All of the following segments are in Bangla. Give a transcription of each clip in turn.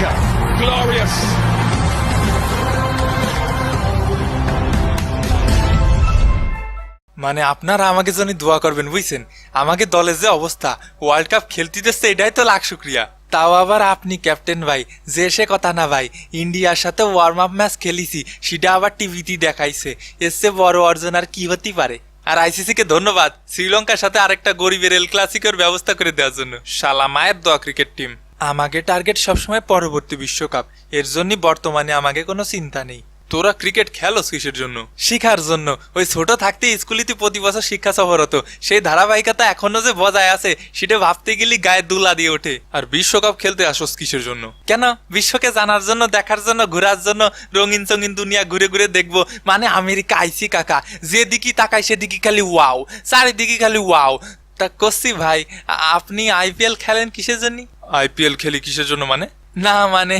America. Glorious. মানে আপনারা আমাকে জন্য দোয়া করবেন, বুঝছেন? আমাকে দলের যে অবস্থা ওয়ার্ল্ড কাপ খেলতেছে এটাই তো লাখ শুক্রিয়া। তাও আবার আপনি, ক্যাপ্টেন ভাই, যে সে কথা না ভাই, ইন্ডিয়ার সাথে ওয়ার্ম আপ ম্যাচ খেলিছি, সেটা আবার টিভিতে দেখাইছে। চেয়ে বড় অর্জন আর কি হতে পারে? আর আইসিসি কে ধন্যবাদ, শ্রীলঙ্কার সাথে আরেকটা গরিবের এল ক্লাসিকের ব্যবস্থা করে দেওয়ার জন্য। শালা মায়ের দোয়া ক্রিকেট টিম আমাকে টার্গেট সবসময় পরবর্তী বিশ্বকাপ। এর জন্য বর্তমানে আমাকে কোনো চিন্তা নেই। তোরা ক্রিকেট খেলোস কিসের জন্য? শিখার জন্য। ওই ছোট থাকতে স্কুলিতে প্রতি বছর শিক্ষা সফর হতো। সেই ধারাবাহিকতা এখনও যে বজায় আছে, সেটা ভাবতে গেলে গায়ে দুলা দিয়ে ওঠে। আর বিশ্বকাপ খেলতে আসোস কিসের জন্য? কেন? বিশ্বকে জানার জন্য, দেখার জন্য, ঘোরার জন্য রঙিন চঙিন দুনিয়া ঘুরে ঘুরে দেখব। মানে আমেরিকা আইসি কাকা। যেদিকে তাকাই সেদিকে খালি ওয়াও চারিদিকে খালি ওয়াও তা কসি ভাই। আপনি আইপিএল খেলেন কিসের জন্য? আইপিএল খেলি কিসের জন্য মানে? না মানে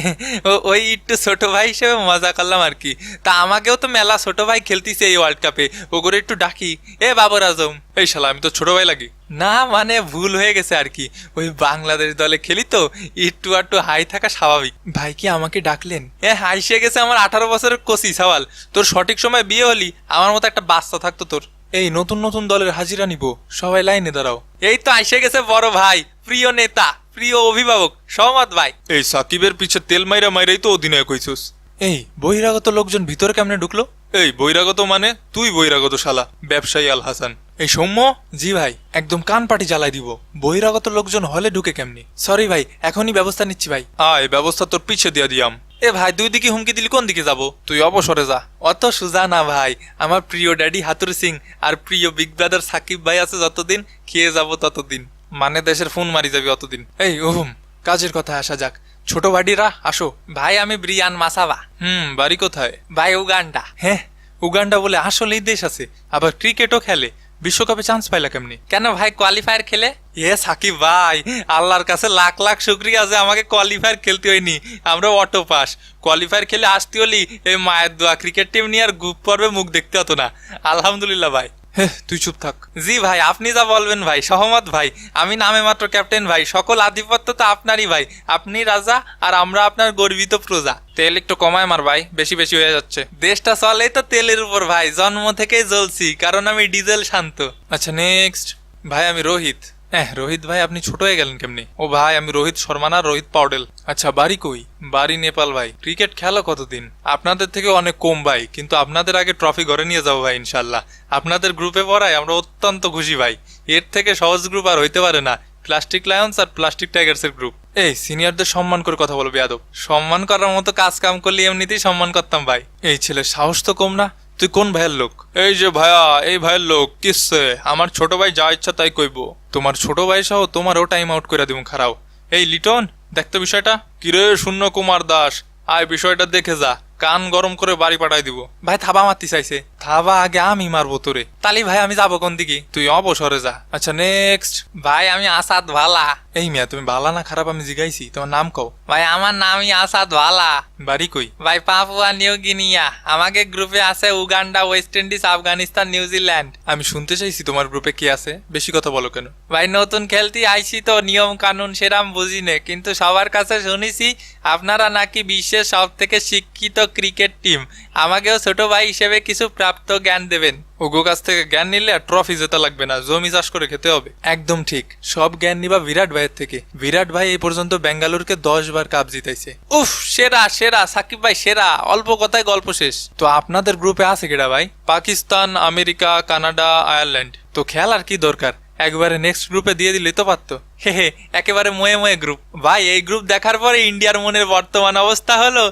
ওই একটু ছোট ভাই হিসেবে মজা করলাম আর কি। তা আমাকেও তো মেলা ছোট ভাই খেলতিছে এই ওয়ার্ল্ড কাপে ও করে একটু ডাকি। এ বাবর আজম এই শালা আমি তো ছোট ভাই লাগি। না মানে ভুল হয়ে গেছে আর কি। ওই বাংলাদেশ দলে খেলি তো একটু আটটু হাই থাকা স্বাভাবিক। ভাই কি আমাকে ডাকলেন? এ হাইসে গেছে আমার আঠারো বছরের কষি সওয়াল। তোর সঠিক সময় বিয়ে হলি আমার মতো একটা বাচ্চা থাকতো তোর। এই নতুন নতুন দলের হাজিরা নিব। সবাই লাইনে দাঁড়াও। এই তো আইসে গেছে বড় ভাই প্রিয় নেতা প্রিয় অভিভাবক সহমত ভাই। এই সাকিবের পিছে তেল মাইরা মাইরাই তো অধিনায়ক হইছস। এই বহিরাগত লোকজন ভিতরে কেমনে ঢুকলো? এই বহিরাগত মানে? তুই বহিরাগত শালা ব্যবসায়ী আল হাসান। এই সৌম্য? জি ভাই একদম কান পাটি জ্বালাই দিব। বহিরাগত লোকজন হলে ঢুকে কেমনি? সরি ভাই এখনই ব্যবস্থা নিচ্ছি ভাই। আয় ব্যবস্থা তোর পিছে দিয়া দিয়াম। এ ভাই দুই দিকে হুমকি দিলি কোন দিকে যাব? তুই অবসরে যা। অত সুজা না ভাই আমার প্রিয় ড্যাডি হাতুর সিং আর প্রিয় বিগ ব্রাদার সাকিব ভাই আছে যতদিন খেয়ে যাব ততদিন। মানে দেশের ফোন মারি যাবি অতদিন। এই ওহম কাজের কথা আসা যাক। ছোট বাড়িরা আসো। ভাই আমি ব্রিয়ান মাসাবা। হুম বাড়ি কোথায়? ভাই উগান্ডা। হ্যাঁ উগান্ডা বলে আসলেই দেশ আছে আবার ক্রিকেটও খেলে। বিশ্বকাপে চান্স পাইলা কেমনি? কেন ভাই কোয়ালিফায়ার খেলে? এ সাকিব ভাই, আল্লাহর কাছে লাখ লাখ শুক্রিয়া যে আমাকে কোয়ালিফায়ার খেলতে হয়নি। আমরা অটো পাস কোয়ালিফায়ার খেলে আসতে হলি এই মায়ের দোয়া ক্রিকেট টিম নিয়ে আর গ্রুপ পর্বে মুখ দেখতে হতো না। আলহামদুলিল্লাহ ভাই। হে তুই চুপ থাক। জি ভাই আপনি যা বলবেন ভাই সহমত ভাই। আমি নামে মাত্র ক্যাপ্টেন ভাই সকল আধিপত্য তো আপনারই ভাই। আপনি রাজা আর আমরা আপনার গর্বিত প্রজা। তেল একটু কমায় মার ভাই বেশি বেশি হয়ে যাচ্ছে। দেশটা চলে তো তেলের উপর ভাই জন্ম থেকেই জ্বলছি কারণ আমি ডিজেল শান্ত। আচ্ছা নেক্সট ভাই আমি রোহিত। হ্যাঁ রোহিত ভাই, আপনি ছোট হয়ে গেলেন কেমনি? ও ভাই, আমি রোহিত শর্মা না, রোহিত পাউডেল আচ্ছা বাড়ি কই? বাড়ি নেপাল, ভাই। ক্রিকেট খেলো কতদিন? আপনাদের থেকে অনেক কম, ভাই। কিন্তু আপনাদের আগে ট্রফি ঘরে নিয়ে যাব, ভাই ইনশাল্লাহ আপনাদের গ্রুপে পড়ায় আমরা অত্যন্ত খুশি, ভাই। এর থেকে সহজ গ্রুপ আর হইতে পারে না। প্লাস্টিক লায়ন্স আর প্লাস্টিক টাইগার্স এর গ্রুপ এই সিনিয়রদের সম্মান করে কথা বলবি আদব সম্মান করার মতো কাজ কাম করলে এমনিতেই সম্মান করতাম, ভাই। এই ছেলে সাহস তো কম না। তুই কোন ভাইয়ের লোক? এই যে ভাইয়া এই ভাইয়ের লোক, কিসে? আমার ছোট ভাই যা ইচ্ছা তাই কইব। তোমার ছোট ভাই সহ তোমারও টাইম আউট করে দিব খারাও। এই লিটন দেখতো বিষয়টা। কিরে শূন্য কুমার দাস, আয় বিষয়টা দেখে যা। কান গরম করে বাড়ি পাঠাই দিব। ভাই থাবা মারতে চাইছে। থাবা আগে আমি মারবো তোরে। তালি ভাই আমি যাব কোন দিকে? তুই অবসরে যা। আচ্ছা নেক্সট ভাই আমি আসাদ ভালা। এই মিয়া তুমি ভালা না খারাপ? আমি জিগাইছি। তোমার নাম কও? ভাই আমার নামই আসাদ ভালা। বাড়ি কই? ভাই পাপুয়া নিউ গিনিয়া। আমাকে গ্রুপে আছে Uganda West Indies Afghanistan New Zealand আমি শুনতে চাইছি তোমার গ্রুপে কি আছে। বেশি কথা বলো কেন? ভাই নতুন খেলতে আইছি তো নিয়ম কানুন সেরাম বুঝি নে। কিন্তু সবার কাছে শুনেছি আপনারা নাকি বিশ্বের সব থেকে শিক্ষিত ক্রিকেট টিম। আমাকেও ছোট ভাই হিসেবে কিছু প্রাপ্ত জ্ঞান দেবেন। ওগো কাছ থেকে জ্ঞান নিলে আর ট্রফি জেতা লাগবে না, জমি চাষ করে খেতে হবে। একদম ঠিক, সব জ্ঞান নিবা বিরাট ভাইয়ের থেকে। বিরাট ভাই এই পর্যন্ত বেঙ্গালুরুকে দশ বার কাপ জিতাইছে। উফ, সেরা সেরা, সাকিব ভাই সেরা, অল্প কথায় গল্প শেষ। তো আপনাদের গ্রুপে আছে কেডা ভাই? Pakistan, America, Canada, Ireland. তো খেয়াল আর কি দরকার? একবারে নেক্সট গ্রুপে দিয়ে দিলে তো পারতো হে হে একেবারে ময়ে ময়ে গ্রুপ ভাই এই গ্রুপ দেখার পরে ইন্ডিয়ার মনের বর্তমান অবস্থা হলো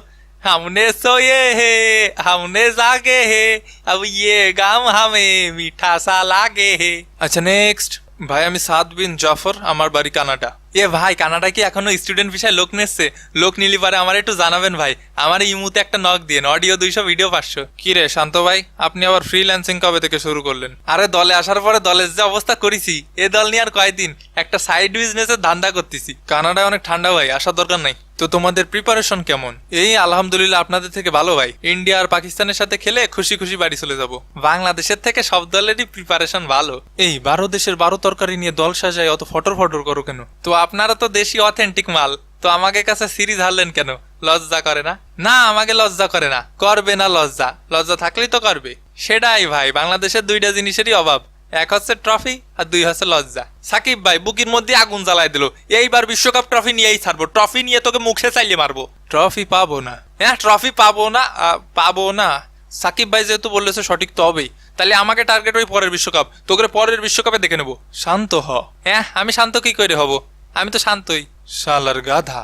हमने सोए है हमने जागे है अब ये গাম হামে মিঠা সা লাগে হে আচ্ছা নেক্সট ভাই আমি সাদ বিন জাফর আমার বাড়ি কানাডা এ ভাই কানাডা কি এখনও স্টুডেন্ট বিষয়ে লোক নেছে? লোক নিলি পারে আমার একটু জানাবেন ভাই। আমার এই ইমুতে একটা নক দিয়ে অডিও দুইশো ভিডিও পাঁচশো। কি রে শান্ত ভাই আপনি আবার ফ্রিল্যান্সিং কবে থেকে শুরু করলেন? আরে দলে আসার পরে দলের যে অবস্থা করেছি এ দল নিয়ে আর কয়দিন? একটা সাইড বিজনেসের ধান্দা করতেছি। কানাডায় অনেক ঠান্ডা ভাই আসার দরকার নাই। তো তোমাদের প্রিপারেশন কেমন? এই আলহামদুলিল্লাহ আপনাদের থেকে ভালো ভাই। ইন্ডিয়া আর পাকিস্তানের সাথে খেলে খুশি খুশি বাড়ি চলে যাব। বাংলাদেশের থেকে সব দলেরই প্রিপারেশন ভালো। এই, বারো দেশের বারো তরকারি নিয়ে দল সাজায়, অত ফটর ফটর করো কেন? তো আপনারা তো দেশি অথেন্টিক মাল। তো আমাকে কাছে সিরিজ হারলেন কেন? লজ্জা করে না? না, আমাকে লজ্জা করে না। করবে না লজ্জা। লজ্জা থাকলেই তো করবে। সেটাই ভাই, বাংলাদেশের দুইটা জিনিসেরই অভাব। এক হচ্ছে ট্রফি আর দুই হচ্ছে লজ্জা। সাকিব ভাই বুকির মধ্যে আগুন জ্বালায় দিল। এইবার বিশ্বকাপ ট্রফি নিয়েই ছাড়বো। ট্রফি নিয়ে তোকে মুখে চাইলে মারবো। ট্রফি পাবো না। হ্যাঁ ট্রফি পাবো না পাবো না। সাকিব ভাই যেহেতু বললেছে সঠিক তো হবেই। তাহলে আমাকে টার্গেট ওই পরের বিশ্বকাপ। তোকে পরের বিশ্বকাপে দেখে নেব। শান্ত হ। হ্যাঁ আমি শান্ত কি করে হব? আমি তো শান্তই। শালার গাধা।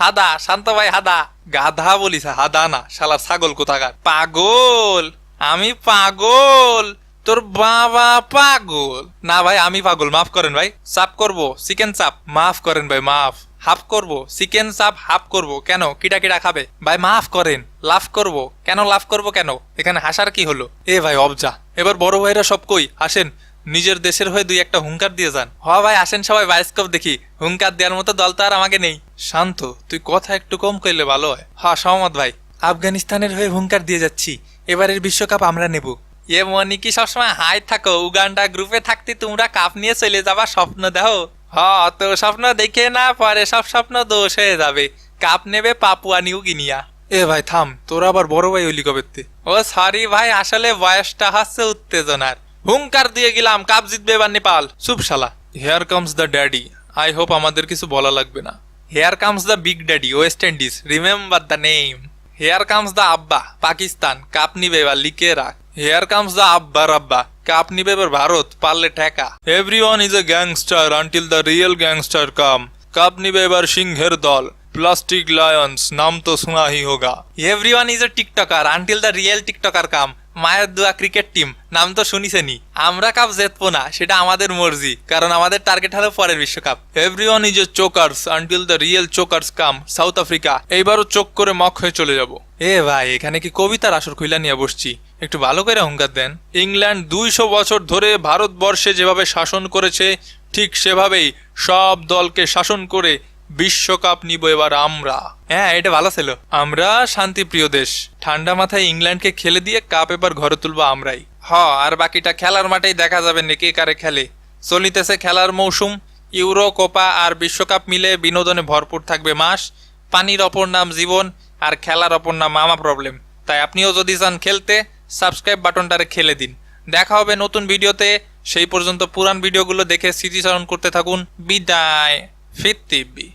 হাদা শান্ত ভাই হাদা। গাধা বলিস হাদা না। শালার ছাগল কোথাকার? পাগল। আমি পাগল। তোর বাবা পাগল। না ভাই, আমি পাগল, মাফ করেন ভাই। চাপ করব, চিকেন চাপ মাফ করেন ভাই, মাফ। হাফ করব, চিকেন চাপ হাফ করব, কেন? কিটা কিটা খাবে? ভাই, মাফ করেন লাভ করব। কেন লাভ করব কেন? এখানে হাসার কি হলো? এ ভাই, অবজা। এবার বড় ভাইরা সব কই? আসেন, নিজের দেশের হয়ে দুই একটা হুঙ্কার দিয়ে যান। হ ভাই, আসেন সবাই বায়োস্কোপ দেখি। হুঙ্কার দেওয়ার মতো দল তো আর আমাকে নেই। শান্ত, তুই কথা একটু কম কইলে ভালো হয়। হ্যাঁ সহমত ভাই। আফগানিস্তানের হয়ে হুঙ্কার দিয়ে যাচ্ছি। এবারের বিশ্বকাপ আমরা নেব। এ মনি কি সবসময় হাই থাকো? উগান্ডা গ্রুপে থাকতে তোমরা কাপ নিয়ে চলে যাবা স্বপ্ন দেখো। হ তো স্বপ্ন দেখে না পরে সব স্বপ্ন দোষ হয়ে যাবে। কাপ নেবে পাপুয়া নিউ গিনিয়া। এ ভাই থাম তোর আবার বড় ভাই হইলি কবে ও সরি ভাই আসলে বয়সটা হচ্ছে উত্তেজনার। হুঙ্কার দিয়ে গেলাম কাপ জিতবে এবার Nepal. সুপশালা here comes the daddy I hope আমাদের কিছু বলা লাগবে না। Here comes the big daddy West Indies remember the name here comes the আব্বা পাকিস্তান কাপ নিবে এবার লিখে রাখ। হেয়ার কামস দ্য আব্বা রাব্বা কাপ নিবে এবার ভারত পারলে ঠেকা every one is a gangster until the real gangster come cup নিবে এবার সিংহের দল প্লাস্টিক লায়ন্স নাম তো শোনা হি হোগা everyone is a tiktoker until the real tiktoker come মায়ের দোয়া ক্রিকেট টিম নাম তো শুনিসেনি আমরা কাপ জিতবো না, সেটা আমাদের মর্জি, কারণ আমাদের টার্গেট হলো পরের বিশ্বকাপ। Everyone is a chokers until the real chokers come South Africa এইবারও চোখ করে মক হয়ে চলে যাব। এ ভাই, এখানে কি কবিতার আসর খুইলা নিয়ে বসছি? একটু ভালো করে হুঙ্কার দেন। ইংল্যান্ড দুইশো বছর ধরে ভারতবর্ষে যেভাবে শাসন করেছে, ঠিক সেভাবেই সব দলকে শাসন করে বিশ্বকাপ নিব এবার আমরা। হ্যাঁ এটা ভালো ছিল। আমরা শান্তিপ্রিয় দেশ। ঠান্ডা মাথায় ইংল্যান্ডকে খেলে দিয়ে কাপ এবার ঘরে তুলবো আমরাই। হ আর বাকিটা খেলার মাঠেই দেখা যাবে নে কে কারে খেলে। চলিতেছে খেলার মৌসুম। ইউরো কোপা আর বিশ্বকাপ মিলে বিনোদনে ভরপুর থাকবে মাস। পানির অপর নাম জীবন আর খেলার অপর নাম মামা প্রবলেম তাই আপনিও যদি চান খেলতে সাবস্ক্রাইব বাটনটারে খেলে দিন। দেখা হবে নতুন ভিডিওতে। সেই পর্যন্ত পুরান ভিডিওগুলো দেখে স্মৃতিচারণ করতে থাকুন। বিদায়। ফিরতিবি